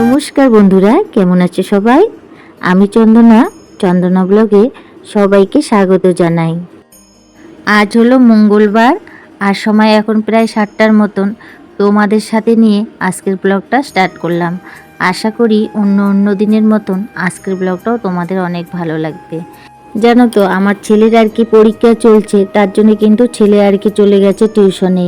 নমস্কার বন্ধুরা, কেমন আছে সবাই? আমি চন্দনা চন্দনা ব্লগে সবাইকে স্বাগত জানাই। আজ হলো মঙ্গলবার, আর সময় এখন প্রায় সাতটার মতন। তোমাদের সাথে নিয়ে আজকের ব্লগটা স্টার্ট করলাম। আশা করি অন্য অন্য দিনের মতন আজকের ব্লগটাও তোমাদের অনেক ভালো লাগবে। জানো তো, আমার ছেলের আর কি পরীক্ষা চলছে, তার জন্য কিন্তু ছেলে আর কি চলে গেছে টিউশনে।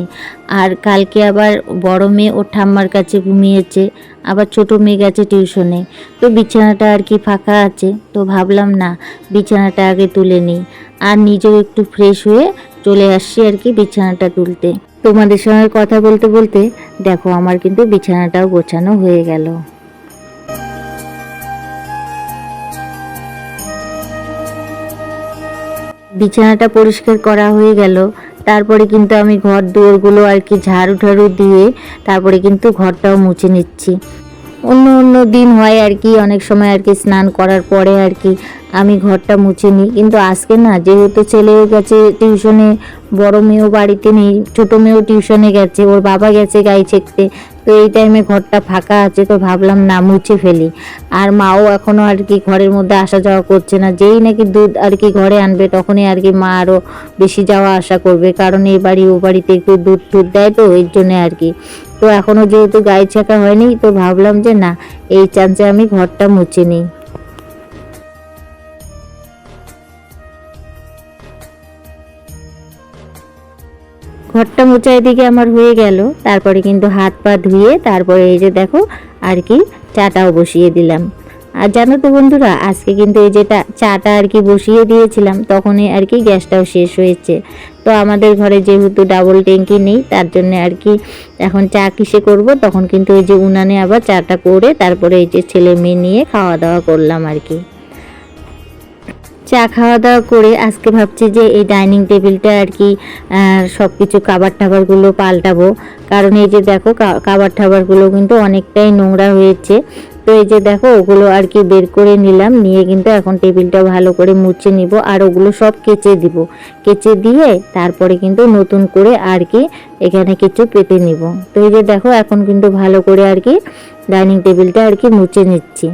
আর কালকে আবার বড় মেয়ে ওর ঠাম্মার কাছে ঘুমিয়েছে, আবার ছোট মেয়ে গেছে টিউশনে। তো বিছানাটা আর কি ফাঁকা আছে, তো ভাবলাম না, বিছানাটা আগে তুলে নিই। আর নিজেও একটু ফ্রেশ হয়ে চলে আসছি আর কি বিছানাটা তুলতে। তোমাদের সঙ্গে কথা বলতে বলতে, দেখো আমার কিন্তু বিছানাটাও গোছানো হয়ে গেল। বিছানাটা পরিষ্কার করা হয়ে গেল। তারপরে কিন্তু আমি ঘর দুয়ারগুলো আর কি ঝাড়ু ঠাড়ু দিয়ে তারপরে কিন্তু ঘরটাও মুছে নিচ্ছি। অন্য অন্য দিন হয় আর কি, অনেক সময় আর কি স্নান করার পরে আর কি আমি ঘরটা মুছে নিই। কিন্তু আজকে না, যেহেতু ছেলেও গেছে টিউশনে, বড় মেয়েও বাড়িতে নেই, ছোটো মেয়েও টিউশনে গেছে, ওর বাবা গেছে গাই ছেঁকতে, তো এই টাইমে ঘরটা ফাঁকা আছে, তো ভাবলাম না মুছে ফেলি। আর মাও এখনও আর কি ঘরের মধ্যে আসা যাওয়া করছে না, যেই নাকি দুধ আর কি ঘরে আনবে, তখনই আর কি মা আরও বেশি যাওয়া আসা করবে, কারণ এই বাড়ি ও বাড়িতে একটু দুধ টুধ দেয় তো, এর জন্যে আর কি। তো এখনও যেহেতু গায়ে ছাকা হয়নি, তো ভাবলাম যে না, এই চান্সে আমি ঘরটা মুছে নিই। ঘরটা মোচা এদিকে আমার হয়ে গেল, তারপরে কিন্তু হাত পা ধুয়ে তারপরে এই যে দেখো, আর কি চাটাও বসিয়ে দিলাম। আর জানো তো বন্ধুরা, আজকে কিন্তু এই যেটা চাটা আর কি বসিয়ে দিয়েছিলাম, তখনই আর কি গ্যাসটাও শেষ হয়েছে। তো আমাদের ঘরে যেহেতু ডাবল ট্যাঙ্কি নেই, তার জন্য আর কি এখন চা কিসে করব, তখন কিন্তু এই যে উনানে আবার চাটা করে তারপরে এই যে ছেলে মেয়ে নিয়ে খাওয়া দাওয়া করলাম আর কি। চা খাওয়া দাওয়া করে আজকে ভাবছি যে এই ডাইনিং টেবিলটা আর কি সব কিছু কাবার টাবারগুলো পাল্টাবো। কারণ এই যে দেখো কাবার টাবারগুলো কিন্তু অনেকটাই নোংরা হয়েছে। তো এই যে দেখো, ওগুলো আর কি বের করে নিলাম। নিয়ে কিন্তু এখন টেবিলটা ভালো করে মুছে নিব আর ওগুলো সব কেচে দিব। কেচে দিয়ে তারপরে কিন্তু নতুন করে আর কি এখানে কিছু পেতে নিব। তো এই যে দেখো, এখন কিন্তু ভালো করে আর কি ডাইনিং টেবিলটা আর কি মুছে নিচ্ছি।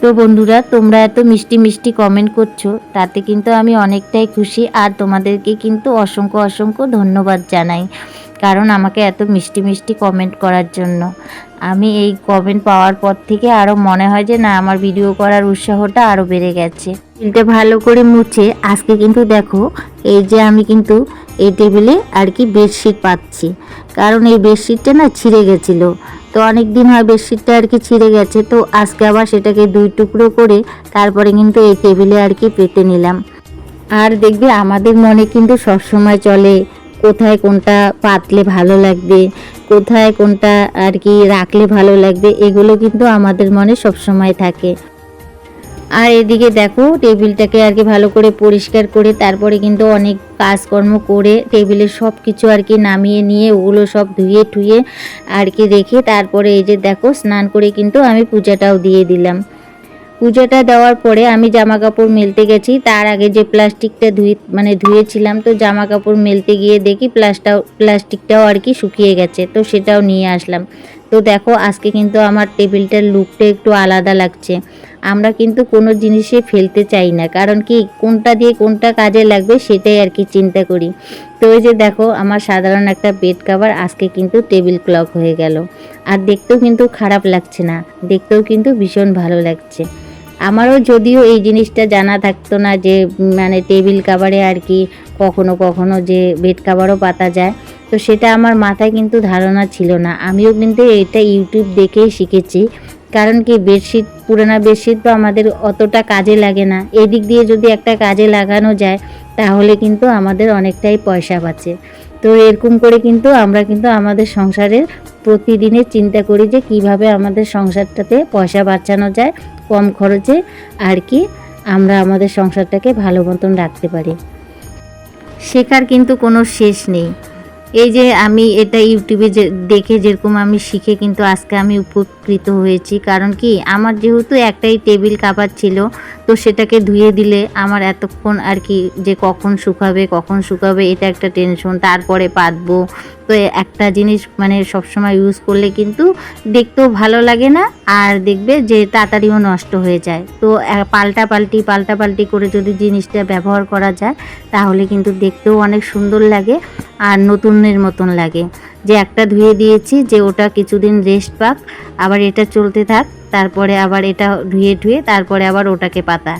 তো বন্ধুরা, তোমরা এত মিষ্টি মিষ্টি কমেন্ট করছ, তাতে কিন্তু আমি অনেকটাই খুশি আর তোমাদেরকে কিন্তু অসংখ্য অসংখ্য ধন্যবাদ জানাই। কারণ আমাকে এত মিষ্টি মিষ্টি কমেন্ট করার জন্য। আমি এই কমেন্ট পাওয়ার পর থেকে আরও মনে হয় যে, না, আমার ভিডিও করার উৎসাহটা আরও বেড়ে গেছে। টেবিলটা ভালো করে মুছে, আজকে কিন্তু দেখো, এই যে আমি কিন্তু এই টেবিলে আর কি বেডশিট পাচ্ছি। কারণ এই বেডশিটটা না ছিঁড়ে গেছিল। তো অনেক দিন হয় বেডশিটটা আর কি ছিঁড়ে গেছে, তো আজকে আবার সেটাকে দুই টুকরো করে তারপরে কিন্তু এই টেবিলে আর কি পেতে নিলাম। আর দেখবে আমাদের মনে কিন্তু সবসময় চলে কোথায় কোনটা পাতলে ভালো লাগবে, কোথায় কোনটা আর কি রাখলে ভালো লাগবে, এগুলো কিন্তু আমাদের মনে সবসময় থাকে। আর এদিকে দেখো, টেবিলটাকে আর কি ভালো করে পরিষ্কার করে, তারপরে কিন্তু অনেক কাজকর্ম করে টেবিলের সব কিছু আর কি নামিয়ে নিয়ে ওগুলো সব ধুয়ে টুয়ে আর কি রেখে তারপরে এই যে দেখো, স্নান করে কিন্তু আমি পূজাটাও দিয়ে দিলাম। পুজোটা দেওয়ার পরে আমি জামা কাপড় মেলতে গেছি। তার আগে যে প্লাস্টিকটা ধুয়ে মানে ধুয়েছিলাম, তো জামা কাপড় মেলতে গিয়ে দেখি প্লাস্টাও প্লাস্টিকটাও আর কি শুকিয়ে গেছে, তো সেটাও নিয়ে আসলাম। তো দেখো, আজকে কিন্তু আমার টেবিলটার লুকটা একটু আলাদা লাগছে। আমরা কিন্তু কোনো জিনিসে ফেলতে চাই না, কারণ কি কোনটা দিয়ে কোনটা কাজে লাগবে সেটাই আর কি চিন্তা করি। তো ওই যে দেখো, আমার সাধারণ একটা বেড কাভার আজকে কিন্তু টেবিল ক্লক হয়ে গেল। আর দেখতেও কিন্তু খারাপ লাগছে না, দেখতেও কিন্তু ভীষণ ভালো লাগছে। আমারও যদিও এই জিনিসটা জানা থাকতো না যে মানে টেবিল কাভারে আর কি কখনো কখনো যে বেড কাভারও পাতা যায়। তো সেটা আমার মাথায় কিন্তু ধারণা ছিল না। আমিও কিন্তু এটা ইউটিউব দেখেই শিখেছি। কারণ কি বেডশিট, পুরানা বেডশিট তো আমাদের অতটা কাজে লাগে না। এদিক দিয়ে যদি একটা কাজে লাগানো যায়, তাহলে কিন্তু আমাদের অনেকটাই পয়সা বাঁচে। তো এরকম করে কিন্তু আমরা কিন্তু আমাদের সংসারের প্রতিদিনের চিন্তা করি যে, কীভাবে আমাদের সংসারটাতে পয়সা বাঁচানো যায় কম খরচে আর কি আমরা আমাদের সংসারটাকে ভালো মতন রাখতে পারি। শেখার কিন্তু কোনো শেষ নেই। এই যে আমি এটা ইউটিউবে যে দেখে যেরকম আমি শিখে কিন্তু আজকে আমি উপকৃত হয়েছি। কারণ কি? আমার যেহেতু একটাই টেবিল কাভার ছিল, তো সেটাকে ধুয়ে দিলে আমার এতক্ষণ আর কি যে কখন শুকাবে কখন শুকাবে এটা একটা টেনশন তারপরে পাতবো। তো একটা জিনিস মানে সবসময় ইউজ করলে কিন্তু দেখতেও ভালো লাগে না, আর দেখবে যে তাড়াতাড়িও নষ্ট হয়ে যায়। তো পাল্টা পাল্টি পাল্টা পাল্টি করে যদি জিনিসটা ব্যবহার করা যায়, তাহলে কিন্তু দেখতেও অনেক সুন্দর লাগে। আর নতুনের মতন লাগে। যে একটা ধুয়ে দিয়েছি, যে ওটা কিছুদিন রেস্ট পাক, আবার এটা চলতে থাক, তারপরে আবার এটা ধুয়ে ধুয়ে, তারপরে আবার ওটাকে পাতা।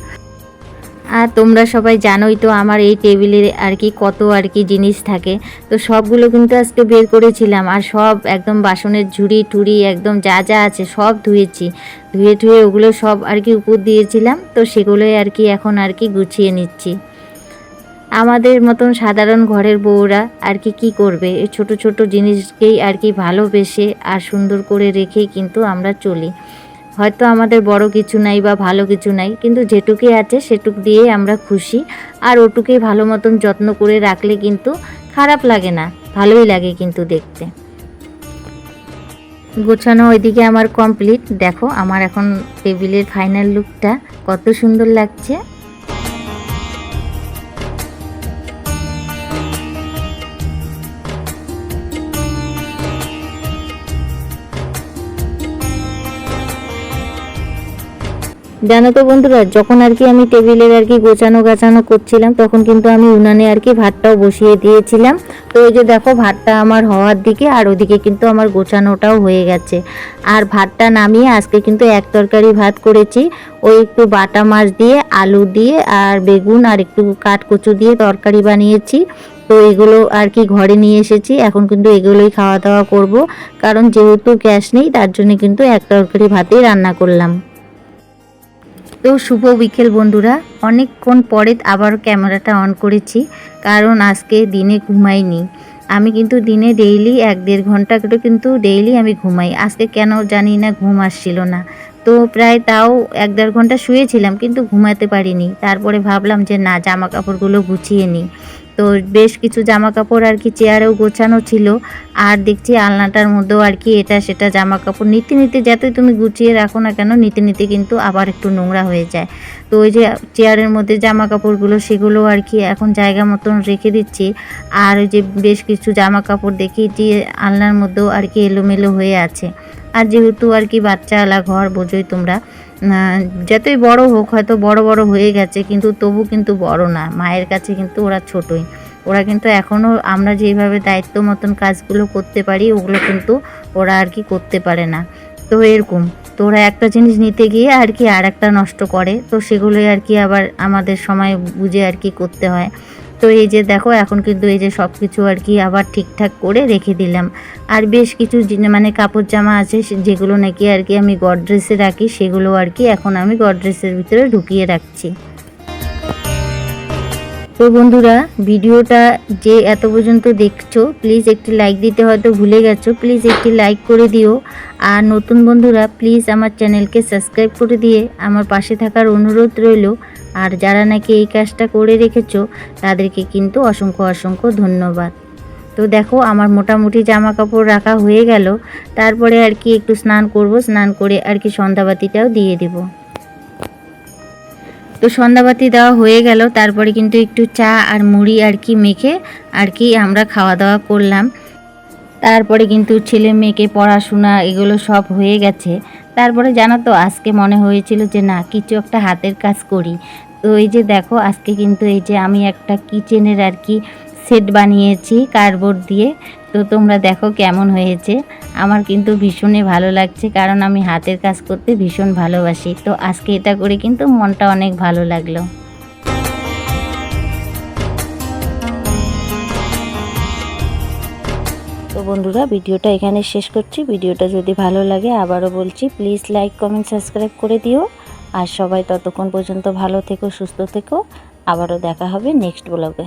আর তোমরা সবাই জানোই তো আমার এই টেবিলে আর কি কত আর কি জিনিস থাকে। তো সবগুলো কিন্তু আজকে বের করেছিলাম, আর সব একদম বাসনের ঝুড়ি, টুড়ি, একদম যা যা আছে সব ধুয়েছি। ধুয়ে ধুয়ে ওগুলো সব আর কি উপর দিয়েছিলাম, তো সেগুলোই আর কি এখন আর কি গুছিয়ে নিচ্ছি। আমাদের মতন সাধারণ ঘরের বউরা আর কি কি করবে? এই ছোট ছোট জিনিসকেই আর কি ভালোবেসে আর সুন্দর করে রেখেই কিন্তু আমরা চলি। হয়তো আমাদের বড় কিছু নাই বা ভালো কিছু নাই, কিন্তু যেটুকুই আছে সেটুক দিয়েই আমরা খুশি। আর ওটুকুই ভালো মতন যত্ন করে রাখলে কিন্তু খারাপ লাগে না, ভালোই লাগে কিন্তু দেখতে। গোছানো ওইদিকে আমার কমপ্লিট দেখো, আমার এখন টেবিলের ফাইনাল লুকটা কত সুন্দর লাগছে। জানো তো বন্ধুরা, যখন আর কি আমি টেবিলের আর কি গোছানো গাছানো করছিলাম, তখন কিন্তু আমি উনানে আর কি ভাতটাও বসিয়ে দিয়েছিলাম। তো ওই যে দেখো, ভাতটা আমার হওয়ার দিকে আর ওদিকে কিন্তু আমার গোছানোটাও হয়ে গেছে। আর ভাতটা নামিয়ে আজকে কিন্তু এক তরকারি ভাত করেছি। ওই একটু বাটা মাছ দিয়ে, আলু দিয়ে, আর বেগুন, আর একটু কাঠকচু দিয়ে তরকারি বানিয়েছি। তো এগুলো আর কি ঘরে নিয়ে এসেছি। এখন কিন্তু এগুলোই খাওয়া দাওয়া করব। কারণ যেহেতু গ্যাস নেই, তার জন্য কিন্তু এক তরকারি ভাতেই রান্না করলাম। তো শুভ বিকেল বন্ধুরা। অনেকক্ষণ পরে আবার ক্যামেরাটা অন করেছি, কারণ আজকে দিনে ঘুমাইনি। আমি কিন্তু দিনে ডেইলি এক দেড় ঘণ্টা করে কিন্তু ডেইলি আমি ঘুমাই। আজকে কেন জানি না, ঘুম আসছিল না। তো প্রায় তাও এক দেড় ঘণ্টা শুয়েছিলাম, কিন্তু ঘুমাতে পারিনি। তারপরে ভাবলাম যে, না, জামা কাপড়গুলো গুছিয়ে নিই। তো বেশ কিছু জামা কাপড় আর কি চেয়ারেও গোছানো ছিল। আর দেখছি আলনাটার মধ্যেও আর কি এটা সেটা জামা কাপড় নিতে নিতে যতই তুমি গুছিয়ে রাখো না কেন, নিতে নিতে কিন্তু আবার একটু নোংরা হয়ে যায়। তো ওই যে চেয়ারের মধ্যে জামা কাপড়গুলো সেগুলো আর কি এখন জায়গা মতন রেখে দিচ্ছি। আর ওই যে বেশ কিছু জামা কাপড় দেখি যে আলনার মধ্যেও আর কি এলোমেলো হয়ে আছে। আর যেহেতু আর কি বাচ্চাওয়ালা ঘর, বোঝোই তোমরা। যতই বড় হোক, হয়তো বড় বড় হয়ে গেছে, কিন্তু তবু কিন্তু বড় না। মায়ের কাছে কিন্তু ওরা ছোটই। ওরা কিন্তু এখনও আমরা যেভাবে দায়িত্ব মতন কাজগুলো করতে পারি, ওগুলো কিন্তু ওরা আর কি করতে পারে না। তো এরকম। তো ওরা একটা জিনিস নিতে গিয়ে আর কি আর একটা নষ্ট করে। তো সেগুলোই আর কি আবার আমাদের সময় বুঝে আর কি করতে হয়। তো এই যে দেখো, এখন কিন্তু এই যে সব কিছু আর কি আবার ঠিকঠাক করে রেখে দিলাম। আর বেশ কিছু মানে কাপড় জামা আছে যেগুলো নাকি আর কি আমি গডরেজে রাখি, সেগুলো আর কি এখন আমি গডরেজের ভিতরে ঢুকিয়ে রাখছি। তো বন্ধুরা, ভিডিওটা যে এত পর্যন্ত দেখছ প্লিজ একটি লাইক দিতে হয়তো ভুলে গেছো প্লিজ একটি লাইক করে দিও। আর নতুন বন্ধুরা প্লিজ আমার চ্যানেলকে সাবস্ক্রাইব করে দিয়ে আমার পাশে থাকার অনুরোধ রইল। আর যারা নাকি এই কাজটা করে রেখেছো, তাদেরকে কিন্তু অসংখ্য অসংখ্য ধন্যবাদ। তো দেখো, আমার মোটামুটি জামা কাপড় রাখা হয়ে গেল। তারপরে আর কি একটু স্নান করব, স্নান করে আর কি সন্ধ্যাবাতিটাও দিয়ে দেবো। তো সন্ধ্যাবাতি দেওয়া হয়ে গেল, তারপরে কিন্তু একটু চা আর মুড়ি আর কি মেখে আর কি আমরা খাওয়া দাওয়া করলাম। তারপরে কিন্তু ছেলে মেয়েকে পড়াশোনা এগুলো সব হয়ে গেছে। তারপরে জানো তো, আজকে মনে হয়েছিল যে না, কিছু একটা হাতের কাজ করি। তো এই যে দেখো, আজকে কিন্তু এই যে আমি একটা কিচেনের আর কি সেট বানিয়েছি কার্ডবোর্ড দিয়ে। তো তোমরা দেখো কেমন হয়েছে। আমার কিন্তু ভীষণই ভালো লাগছে, কারণ আমি হাতের কাজ করতে ভীষণ ভালোবাসি। তো আজকে এটা করে কিন্তু মনটা অনেক ভালো লাগল। তো বন্ধুরা, ভিডিওটা এখানে শেষ করছি। ভিডিওটা যদি ভালো লাগে, আবারও বলছি প্লিজ লাইক কমেন্ট সাবস্ক্রাইব করে দিও। আর সবাই ততক্ষণ পর্যন্ত ভালো থেকো, সুস্থ থেকো। আবারও দেখা হবে নেক্সট ব্লগে